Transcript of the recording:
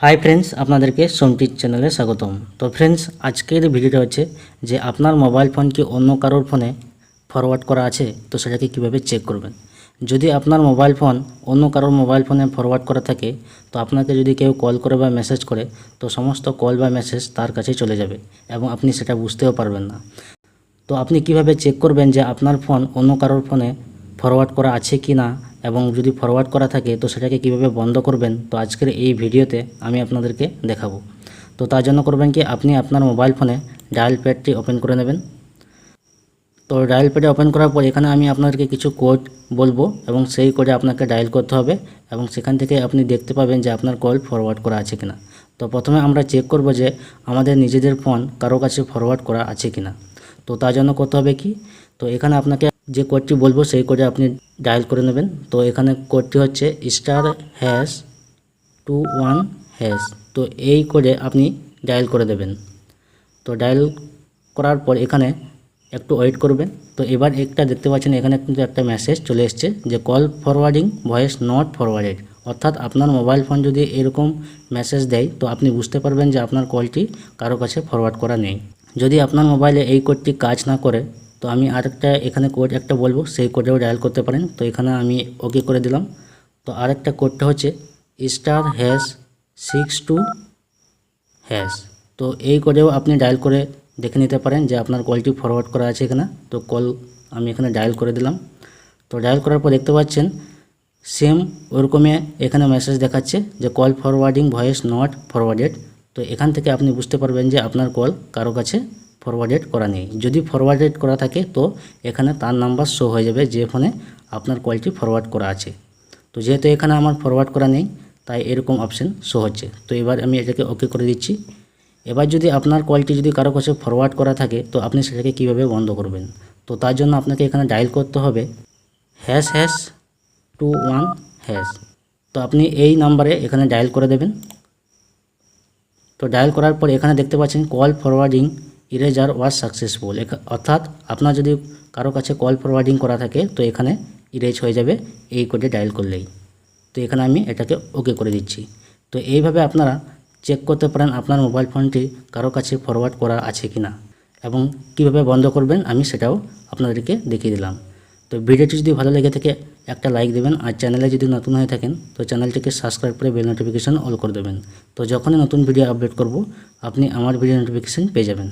Hi friends আপনাদেরকে সোমটির চ্যানেলে স্বাগতম। তো ফ্রেন্ডস আজকের ভিডিওটা হচ্ছে যে আপনার মোবাইল ফোন কি অন্য কারোর ফোনে ফরওয়ার্ড করা আছে, তো সেটাকে কীভাবে চেক করবেন? যদি আপনার মোবাইল ফোন অন্য কারোর মোবাইল ফোনে ফরওয়ার্ড করা থাকে, তো আপনাকে যদি কেউ কল করে বা মেসেজ করে, তো সমস্ত কল বা মেসেজ তার কাছে চলে যাবে এবং আপনি সেটা বুঝতেও পারবেন না। তো আপনি কীভাবে চেক করবেন যে আপনার ফোন অন্য কারোর ফোনে ফরওয়ার্ড করা আছে কি না এবং যদি ফরওয়ার্ড করা থাকে, তো সেটাকে কীভাবে বন্ধ করবেন? তো আজকের এই ভিডিওতে আমি আপনাদেরকে দেখাবো। তো তার জন্য করবেন কি, আপনি আপনার মোবাইল ফোনে ডায়াল প্যাডটি ওপেন করে নেবেন। তো ডায়াল প্যাডে ওপেন করার পর এখানে আমি আপনাদেরকে কিছু কোড বলব এবং সেই কোডে আপনাকে ডায়াল করতে হবে এবং সেখান থেকে আপনি দেখতে পাবেন যে আপনার কল ফরওয়ার্ড করা আছে কিনা। তো প্রথমে আমরা চেক করব যে আমাদের নিজেদের ফোন কারও কাছে ফরওয়ার্ড করা আছে কিনা। তো তার জন্য করতে হবে কি, তো এখানে আপনাকে যে কোডটি বলব সেই কোডে আপনি ডায়াল করে নেবেন। তো এখানে কোডটি হচ্ছে star hash two one hash তো এই কোডে আপনি ডায়াল করে দেবেন। তো ডায়াল করার পর এখানে একটু ওয়েট করবেন। তো এবার একটা দেখতে পাচ্ছেন, এখানে কিন্তু একটা মেসেজ চলে এসছে যে call forwarding voice not forwarded অর্থাৎ আপনার মোবাইল ফোন যদি এরকম মেসেজ দেয়, তো আপনি বুঝতে পারবেন যে আপনার কলটি কারও কাছে ফরওয়ার্ড করা নেই। যদি আপনার মোবাইলে এই কোডটি কাজ না করে তো আমি আরেকটা এখানে কোড একটা বলব, সেই কোডেও ডায়াল করতে পারেন। তো এখানে আমি ওকে করে দিলাম। তো আরেকটা কোডটা হচ্ছে star hash six two hash তো এই কোডেও আপনি ডায়াল করে দেখে নিতে পারেন যে আপনার কলটি ফরওয়ার্ড করা আছে এখানে তো কল আমি এখানে ডায়াল করে দিলাম। তো ডায়াল করার পর দেখতে পাচ্ছেন সেম ওরকমই এখানে মেসেজ দেখাচ্ছে যে call forwarding voice not forwarded তো এখান থেকে আপনি বুঝতে পারবেন যে আপনার কল কারও কাছে ফরওয়ার্ডেড করা নেই। যদি ফরওয়ার্ডেড করা থাকে, তো এখানে তার নাম্বার শো হয়ে যাবে যে ফোনে আপনার কলটি ফরওয়ার্ড করা আছে। তো যেহেতু এখানে আমার ফরওয়ার্ড করা নেই, তাই এরকম অপশন শো হচ্ছে। তো এবার আমি এটাকে ওকে করে দিচ্ছি। এবার যদি আপনার কলটি যদি কারও কাছে ফরওয়ার্ড করা থাকে, তো আপনি সেটাকে কীভাবে বন্ধ করবেন? তো তার জন্য আপনাকে এখানে ডায়াল করতে হবে hash hash two one hash তো আপনি এই নাম্বারে এখানে ডায়াল করে দেবেন। তো ডায়াল করার পর এখানে দেখতে পাচ্ছেন call forwarding erasure was successful অর্থাৎ আপনার যদি কারও কাছে কল ফরওয়ার্ডিং করা থাকে, তো এখানে ইরেজ হয়ে যাবে, এই কোডে ডায়াল করলেই। তো এখানে আমি এটাকে ওকে করে দিচ্ছি। তো এইভাবে আপনারা চেক করতে পারেন আপনার মোবাইল ফোনটি কারও কাছে ফরওয়ার্ড করা আছে কি না এবং কীভাবে বন্ধ করবেন, আমি সেটাও আপনাদেরকে দেখিয়ে দিলাম। তো ভিডিওটি যদি ভালো লেগে থাকে, একটা লাইক দেবেন। আর চ্যানেলে যদি নতুন হয়ে থাকেন, তো চ্যানেলটিকে সাবস্ক্রাইব করে বেল নোটিফিকেশান অল করে দেবেন। তো যখনই নতুন ভিডিও আপডেট করব, আপনি আমার ভিডিও নোটিফিকেশান পেয়ে যাবেন।